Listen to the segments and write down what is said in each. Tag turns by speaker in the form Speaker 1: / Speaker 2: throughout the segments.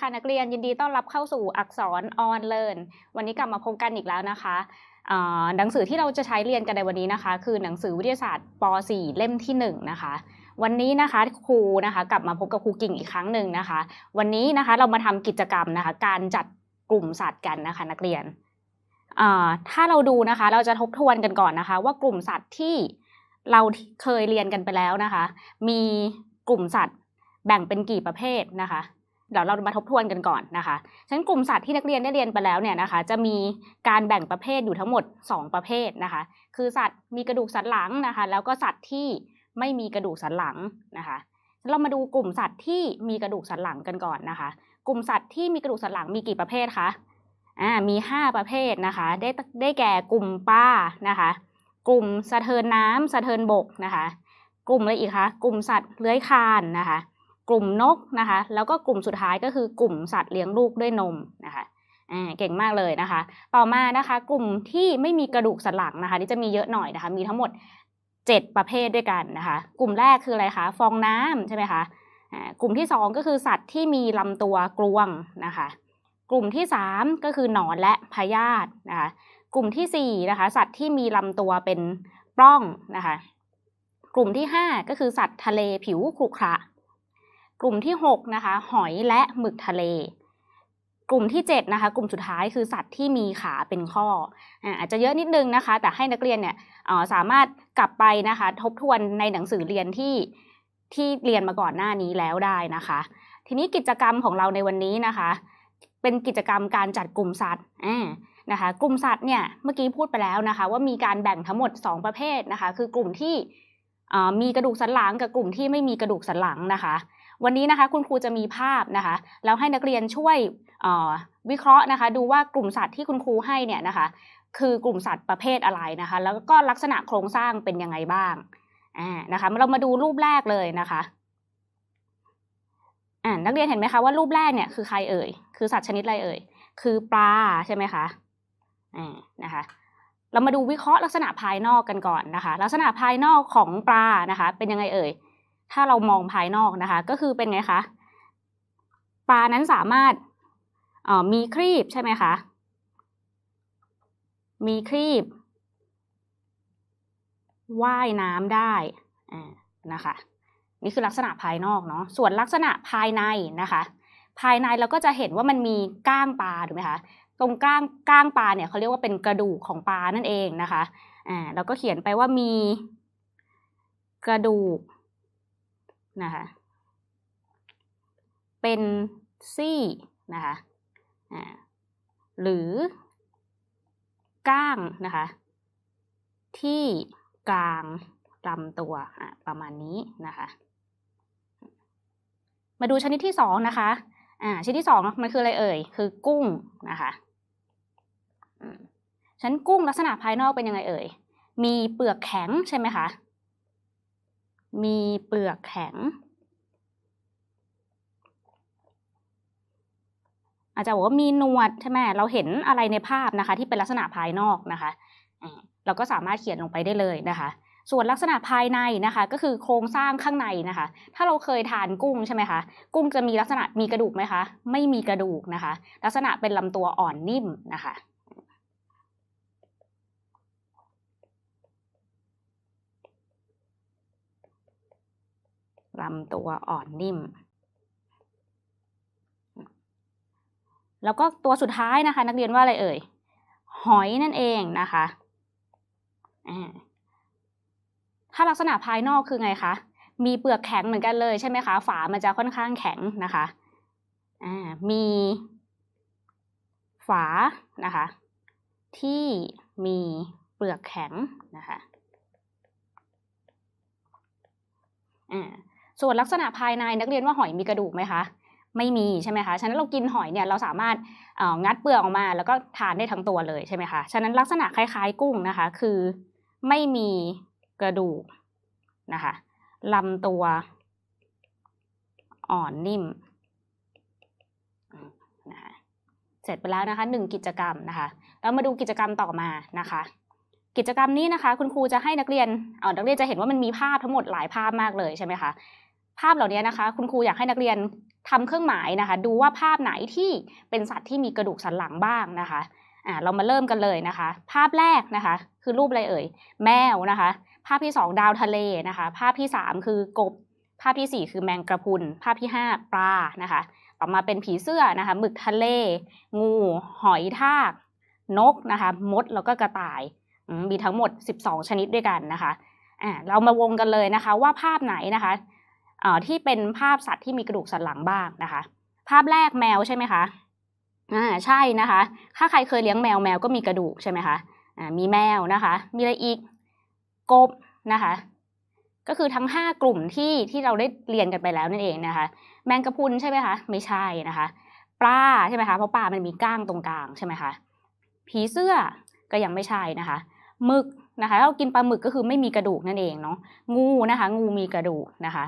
Speaker 1: ค่ะนักเรียนยินดีต้อนรับเข้าสู่อักษรออนเลิร์นวันนี้กลับมาพบกันอีกแล้วนะคะหนังสือที่เราจะใช้เรียนกันในวันนี้นะคะ คือหนังสือวิทยาศาสตร์ป .4 เล่มที่1นะคะวันนี้นะคะครูนะคะกลับมาพบกับครูกิ่งอีกครั้งหนึ่งนะคะ วันนี้นะคะเรามาทำกิจกรรมนะคะ การจัดกลุ่มสัตว์กันนะคะนักเรียนถ้าเราดูนะคะ เราจะทบทวนกันก่อนนะคะ ว่ากลุ่มสัตว์ที่เราเคยเรียนกันไปแล้วนะคะ มีกลุ่มสัตว์แบ่งเป็นกี่ประเภทนะคะ เดี๋ยวเรามาทบทวนกันก่อนนะคะฉะนั้นกลุ่มสัตว์ที่นักเรียนได้เรียนไปแล้วเนี่ยนะคะ จะมีการแบ่งประเภทอยู่ทั้งหมด 2 ประเภทนะคะ คือสัตว์มีกระดูกสันหลังนะคะ แล้วก็สัตว์ที่ไม่มีกระดูกสันหลังนะคะ เรามาดูกลุ่มสัตว์ที่มีกระดูกสันหลังกันก่อนนะคะ กลุ่มสัตว์ที่มีกระดูกสันหลังมีกี่ประเภทคะ อ่า มี 5 ประเภทนะคะ ได้ได้แก่กลุ่มป้านะคะ กลุ่มสะเทินน้ำสะเทินบกนะคะ กลุ่มอะไรอีกคะ กลุ่มสัตว์เลื้อยคลานนะคะ กลุ่มนกนะคะ แล้วก็กลุ่มสุดท้ายก็คือกลุ่มสัตว์เลี้ยงลูกด้วยนมนะคะเก่งมากเลยนะคะ ต่อมานะคะ กลุ่มที่ไม่มีกระดูกสันหลังนะคะ ที่จะมีเยอะหน่อยนะคะ มีทั้งหมด 7 ประเภทด้วยกันนะคะ กลุ่มแรกคืออะไรคะ ฟองน้ำใช่ไหมคะกลุ่มที่ 2 ก็คือสัตว์ที่มีลำตัวกลวงนะคะ กลุ่มที่ 3 ก็คือหนอนและพยาธินะคะ กลุ่มที่4นะคะ สัตว์ที่มีลำตัวเป็นปล้องนะคะ กลุ่มที่ 5 ก็คือสัตว์ทะเลผิวขรุขระ กลุ่มที่6นะคะหอยและหมึกทะเล กลุ่มที่7นะคะกลุ่มสุดท้ายคือสัตว์ที่มีขาเป็นข้ออาจจะเยอะนิดนึงนะคะ แต่ให้นักเรียนเนี่ยสามารถกลับไปนะคะ ทบทวนในหนังสือเรียนที่ที่เรียนมาก่อนหน้านี้แล้วได้นะคะ ทีนี้กิจกรรมของเราในวันนี้นะคะ เป็นกิจกรรมการจัดกลุ่มสัตว์นะคะ กลุ่มสัตว์เนี่ยเมื่อกี้พูดไปแล้วนะคะ ว่ามีการแบ่งทั้งหมด 2 ประเภทนะคะ คือกลุ่มที่มีกระดูกสันหลังกับกลุ่มที่ไม่มีกระดูกสันหลังนะคะ วันนี้นะคะคุณครูจะมีภาพนะคะแล้วให้นักเรียนช่วยวิเคราะห์นะคะ ดูว่ากลุ่มสัตว์ที่คุณครูให้เนี่ยนะคะ คือกลุ่มสัตว์ประเภทอะไรนะคะ แล้วก็ลักษณะโครงสร้างเป็นยังไงบ้างอ่านะคะเรามาดูรูปแรกเลยนะคะอ่านักเรียนเห็นไหมคะว่ารูปแรกเนี่ยคือใครเอ่ยคือสัตว์ชนิดอะไรเอ่ยคือปลาใช่ไหมคะอ่านะคะเรามาดูวิเคราะห์ลักษณะภายนอกกันก่อนนะคะ ลักษณะภายนอกของปลานะคะ เป็นยังไงเอ่ย ถ้าเรามองภายนอกนะคะ ก็คือเป็นไงคะปลานั้นสามารถมีครีบใช่ไหมคะมีครีบว่ายน้ำได้นะคะนี่คือลักษณะภายนอกเนาะส่วนลักษณะภายในนะคะ ภายในเราก็จะเห็นว่ามันมีก้างปลาถูกไหมคะตรงก้างก้างปลาเนี่ยเขาเรียกว่าเป็นกระดูกของปลานั่นเองนะคะอ่าเราก็เขียนไปว่ามีกระดูก นะคะ เป็นซี่นะคะหรือก้างนะคะ ที่กลางลำตัวประมาณนี้นะคะ มาดูชนิดที่สองนะคะอ่าชนิดที่สองมันคืออะไรเอ่ย คือกุ้งนะคะชั้นกุ้งลักษณะภายนอกเป็นยังไงเอ่ย มีเปลือกแข็งใช่ไหมคะ มีเปลือกแข็ง อาจจะบอกว่ามีหนวดใช่ไหมเราเห็นอะไรในภาพนะคะ ที่เป็นลักษณะภายนอกนะคะเราก็สามารถเขียนลงไปได้เลยนะคะ ส่วนลักษณะภายในนะคะ ก็คือโครงสร้างข้างในนะคะ ถ้าเราเคยทานกุ้งใช่ไหมคะกุ้งจะมีลักษณะมีกระดูกไหมคะ ไม่มีกระดูกนะคะ ลักษณะเป็นลำตัวอ่อนนิ่มนะคะ ลำตัวอ่อนนิ่ม แล้วก็ตัวสุดท้ายนะคะ นักเรียนว่าอะไรเอ่ย หอยนั่นเองนะคะถ้าลักษณะภายนอกคือไงคะ มีเปลือกแข็งเหมือนกันเลยใช่ไหมคะ ฝามันจะค่อนข้างแข็งนะคะมีฝานะคะ ที่มีเปลือกแข็งนะคะ ส่วนลักษณะภายในนักเรียนว่าหอยมีกระดูกไหมคะ ไม่มีใช่ไหมคะฉะนั้นเรากินหอยเนี่ยเราสามารถงัดเปลือกออกมา แล้วก็ทานได้ทั้งตัวเลยใช่ไหมคะฉะนั้นลักษณะคล้ายๆกุ้งนะคะ คือไม่มีกระดูกนะคะลำตัวอ่อนนิ่มนะคะเสร็จไปแล้วนะคะหนึ่งกิจกรรมนะคะเรามาดูกิจกรรมต่อมานะคะ กิจกรรมนี้นะคะ คุณครูจะให้นักเรียนเออนักเรียนจะเห็นว่ามันมีภาพทั้งหมดหลายภาพมากเลยใช่ไหมคะ ภาพเหล่านี้นะคะ คุณครูอยากให้นักเรียนทำเครื่องหมายนะคะ ดูว่าภาพไหนที่เป็นสัตว์ที่มีกระดูกสันหลังบ้างนะคะอ่าเรามาเริ่มกันเลยนะคะ ภาพแรกนะคะ คือรูปอะไรเอ่ย แมวนะคะ ภาพที่สองดาวทะเลนะคะ ภาพที่สามคือกบ ภาพที่สี่คือแมงกระพุน ภาพที่ห้าปลานะคะต่อมาเป็นผีเสื้อนะคะหมึกทะเล งู หอยทาก นกนะคะ มดแล้วก็กระต่ายมีทั้งหมด 12 ชนิดด้วยกันนะคะอ่าเรามาวงกันเลยนะคะ ว่าภาพไหนนะคะ ที่เป็นภาพสัตว์ที่มีกระดูกสันหลังบ้างนะคะ ภาพแรกแมวใช่ไหมคะอ่าใช่นะคะ ถ้าใครเคยเลี้ยงแมวแมวก็มีกระดูกใช่ไหมคะอ่ามีแมวนะคะ มีอะไรอีกกบนะคะ ก็คือทั้ง 5 กลุ่มที่ที่เราได้เรียนกันไปแล้วนั่นเองนะคะ แมงกะพรุนใช่ไหมคะไม่ใช่นะคะปลาใช่ไหมคะเพราะปลามันมีก้างตรงกลางใช่ไหมคะผีเสื้อก็ยังไม่ใช่นะคะหมึกนะคะเรากินปลาหมึกก็คือไม่มีกระดูกนั่นเองเนาะงูนะคะ งูมีกระดูกนะคะ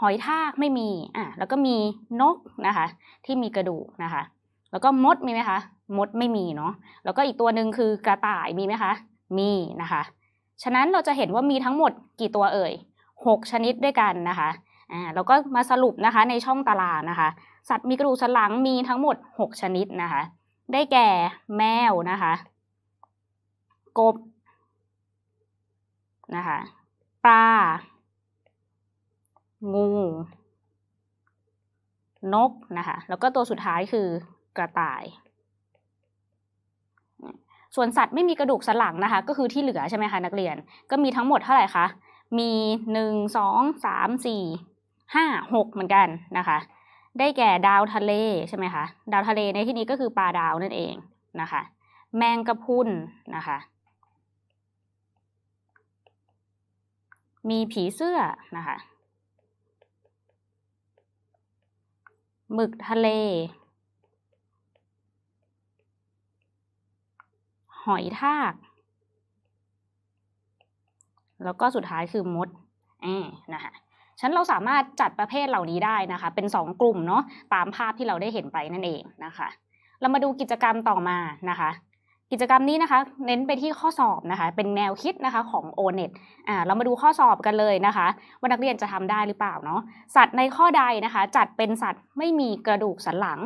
Speaker 1: หอยทากไม่มีอะแล้วก็มีนกนะคะ ที่มีกระดูกนะคะ แล้วก็มดมีไหมคะ มดไม่มีเนาะแล้วก็อีกตัวหนึ่งคือกระต่ายมีไหมคะ มีนะคะ ฉะนั้นเราจะเห็นว่ามีทั้งหมดกี่ตัวเอ่ยหกชนิดด้วยกันนะคะอ่าเราก็มาสรุปนะคะในช่องตารางนะคะ สัตว์มีกระดูกสันหลังมีทั้งหมด 6 ชนิดนะคะ ได้แก่แมวนะคะ กบนะคะปลา งู นกนะคะ แล้วก็ตัวสุดท้ายคือกระต่าย ส่วนสัตว์ไม่มีกระดูกสันหลังนะคะ ก็คือที่เหลือใช่ไหมคะนักเรียน ก็มีทั้งหมดเท่าไหร่คะ มีหนึ่งสองสามสี่ห้าหกเหมือนกันนะคะ ได้แก่ดาวทะเลใช่ไหมคะ ดาวทะเลในที่นี้ก็คือปลาดาวนั่นเองนะคะ แมงกะพุนนะคะมีผีเสื้อนะคะ หมึกทะเล หอยทาก แล้วก็สุดท้ายคือมดแอนะคะฉันเราสามารถจัดประเภทเหล่านี้ได้นะคะ เป็น 2 กลุ่มเนาะตามภาพที่เราได้เห็นไปนั่นเองนะคะ เรามาดูกิจกรรมต่อมานะคะ กิจกรรมนี้นะคะ เน้นไปที่ข้อสอบนะคะ เป็นแนวคิดนะคะของ o n e t อ่าเรามาดูข้อสอบกันเลยนะคะว่านักเรียนจะทำได้หรือเปล่าเนาะสัตว์ในข้อใดนะคะ จัดเป็นสัตว์ไม่มีกระดูกสันหลัง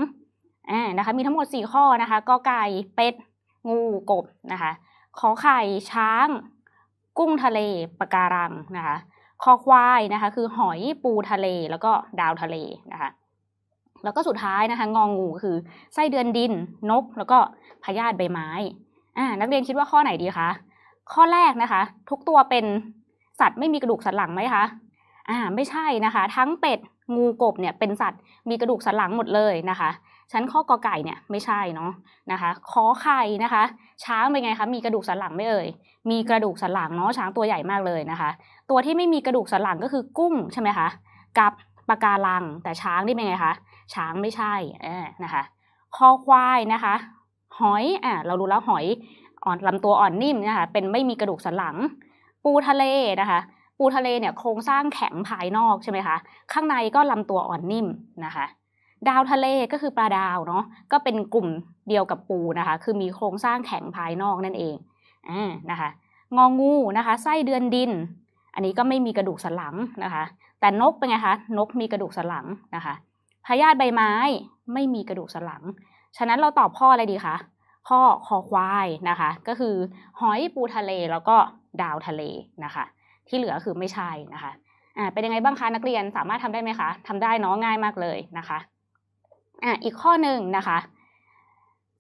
Speaker 1: อ่านะคะ มีทั้งหมด 4 ข้อนะคะกอไก่เป็ด งูกบนะคะขอไข่ช้าง กุ้งทะเลปะการังนะคะคอควายนะคะ คือหอยปูทะเลแล้วก็ดาวทะเลนะคะ แล้วก็สุดท้ายนะคะงองงูคือไส้เดือนดินนก แล้วก็พยาธิใบไม้อ่านักเรียนคิดว่าข้อไหนดีคะข้อแรกนะคะ ทุกตัวเป็นสัตว์ไม่มีกระดูกสันหลังไหมคะอ่าไม่ใช่นะคะ ทั้งเป็ดงูกบเนี่ยเป็นสัตว์มีกระดูกสันหลังหมดเลยนะคะชั้นข้อกอไก่เนี่ยไม่ใช่เนาะนะคะขอไข่นะคะ ช้างเป็นไงคะมีกระดูกสันหลังไม่เอ่ยมีกระดูกสันหลังเนาะช้างตัวใหญ่มากเลยนะคะ ตัวที่ไม่มีกระดูกสันหลังก็คือกุ้งใช่ไหมคะกับปะการังแต่ช้างนี่เป็นไงคะ ช้างไม่ใช่นะคะคอควายนะคะ หอยอะเรารู้แล้วหอยอ่อนลำตัวอ่อนนิ่มนะคะเป็นไม่มีกระดูกสันหลัง ปูทะเลนะคะ ปูทะเลเนี่ยโครงสร้างแข็งภายนอกใช่ไหมคะข้างในก็ลำตัวอ่อนนิ่มนะคะดาวทะเลก็คือปลาดาวเนาะก็เป็นกลุ่มเดียวกับปูนะคะ คือมีโครงสร้างแข็งภายนอกนั่นเองอ่านะคะงองูนะคะไส้เดือนดิน อันนี้ก็ไม่มีกระดูกสันหลังนะคะ แต่นกเป็นไงคะนกมีกระดูกสันหลังนะคะ พยาธิใบไม้ไม่มีกระดูกสันหลัง ฉะนั้นเราตอบข้ออะไรดีคะ ข้อคอควายนะคะ ก็คือหอยปูทะเลแล้วก็ดาวทะเลนะคะ ที่เหลือคือไม่ใช่นะคะอ่าเป็นยังไงบ้างคะนักเรียนสามารถทำได้ไหมคะทำได้เนาะง่ายมากเลยนะคะอ่าอีกข้อหนึ่งนะคะ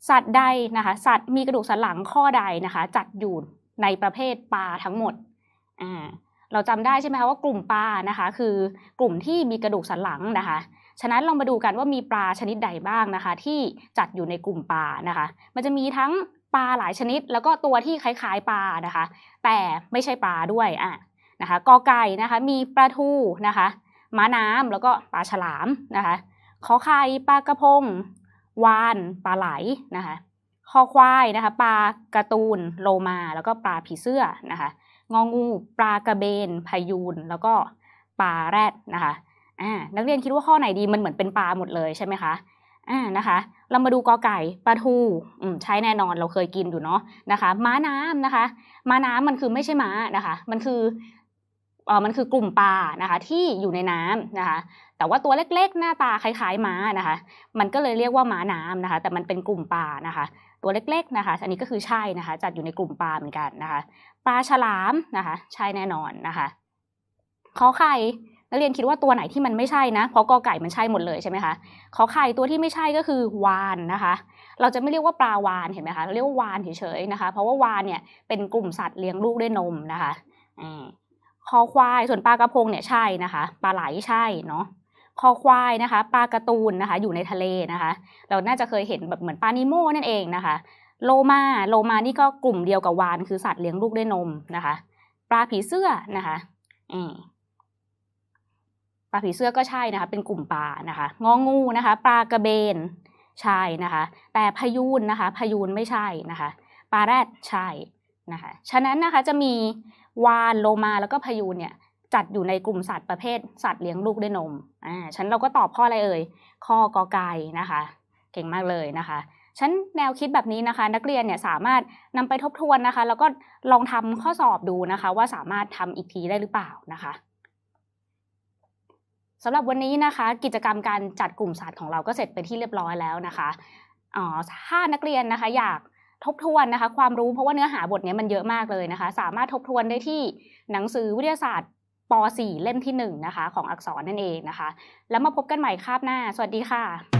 Speaker 1: สัตว์ใดนะคะ สัตว์มีกระดูกสันหลังข้อใดนะคะ จัดอยู่ในประเภทปลาทั้งหมดอ่าเราจำได้ใช่ไหมคะว่ากลุ่มปลานะคะ คือกลุ่มที่มีกระดูกสันหลังนะคะ ฉะนั้นลองมาดูกันว่ามีปลาชนิดใดบ้างนะคะ ที่จัดอยู่ในกลุ่มปลานะคะ มันจะมีทั้งปลาหลายชนิด แล้วก็ตัวที่คล้ายๆปลานะคะ แต่ไม่ใช่ปลาด้วยอะนะคะกอไก่นะคะ มีปลาทูนะคะม้าน้ำแล้วก็ปลาฉลามนะคะขอไข่ปลากระพง วานปลาไหลนะคะคอควายนะคะ ปลากร์ตูนโลมา แล้วก็ปลาผีเสื้อนะคะงองู ปลากระเบนพายูนแล้วก็ปลาแรดนะคะ อ่านักเรียนคิดว่าข้อไหนดีมันเหมือนเป็นปลาหมดเลยใช่ไหมคะอ่านะคะ เรามาดูกอไก่ปลาทูอืมใช้แน่นอนเราเคยกินอยู่เนาะนะคะ ม้าน้ำนะคะ ม้าน้ำมันคือไม่ใช่ม้านะคะ มันคือเออมันคือกลุ่มปลานะคะ ที่อยู่ในน้ำนะคะ แต่ว่าตัวเล็กๆ หน้าตาคล้ายๆม้านะคะ มันก็เลยเรียกว่าม้าน้ำนะคะ แต่มันเป็นกลุ่มปลานะคะ ตัวเล็กๆนะคะ อันนี้ก็คือใช่นะคะ จัดอยู่ในกลุ่มปลาเหมือนกันนะคะ ปลาฉลามนะคะ ใช่แน่นอนนะคะขอไข่ นักเรียนคิดว่าตัวไหนที่มันไม่ใช่นะ เพราะกอไก่มันใช่หมดเลยใช่ไหมคะ ขอไข่ตัวที่ไม่ใช่ก็คือวานนะคะ เราจะไม่เรียกว่าปลาวานเห็นไหมคะ เราเรียกว่าวานเฉยๆนะคะ เพราะว่าวานเนี่ยเป็นกลุ่มสัตว์เลี้ยงลูกด้วยนมนะคะอคอควาย ส่วนปลากระพงเนี่ยใช่นะคะ ปลาไหลใช่เนาะคอควายนะคะ ปลาการ์ตูนนะคะ อยู่ในทะเลนะคะ เราน่าจะเคยเห็นแบบเหมือนปลานิโมนั่นเองนะคะ โลมา โลมานี่ก็กลุ่มเดียวกับวาน คือสัตว์เลี้ยงลูกด้วยนมนะคะ ปลาผีเสื้อนะคะอืม ปลาผีเสื้อก็ใช่นะคะ เป็นกลุ่มปลานะคะ งองูนะคะ ปลากระเบนใช่นะคะ แต่พยูนนะคะ พยูนไม่ใช่นะคะ ปลาแรดใช่นะคะ ฉะนั้นนะคะจะมีวานโลมาแล้วก็พยูนเนี่ยจัดอยู่ในกลุ่มสัตว์ประเภทสัตว์เลี้ยงลูกด้วยนม อ่า ฉันเราก็ตอบข้ออะไรเอ่ย ข้อกอไก่นะคะ เก่งมากเลยนะคะ ฉันแนวคิดแบบนี้นะคะ นักเรียนเนี่ยสามารถนำไปทบทวนนะคะ แล้วก็ลองทำข้อสอบดูนะคะ ว่าสามารถทำอีกทีได้หรือเปล่านะคะ สำหรับวันนี้นะคะ กิจกรรมการจัดกลุ่มสัตร์ของเราก็เสร็จไปนที่เรียบร้อยแล้วนะคะอ๋อถ้านักเรียนนะคะอยากทบทวนนะคะ ความรู้เพราะว่าเนื้อหาบทนี้มันเยอะมากเลยนะคะ สามารถทบทวนได้ที่หนังสือวิทยาศาสตร์ป .4 เล่มที่1นะคะของอักษรนั่นเองนะคะ แล้วมาพบกันใหม่คาบหน้า สวัสดีค่ะ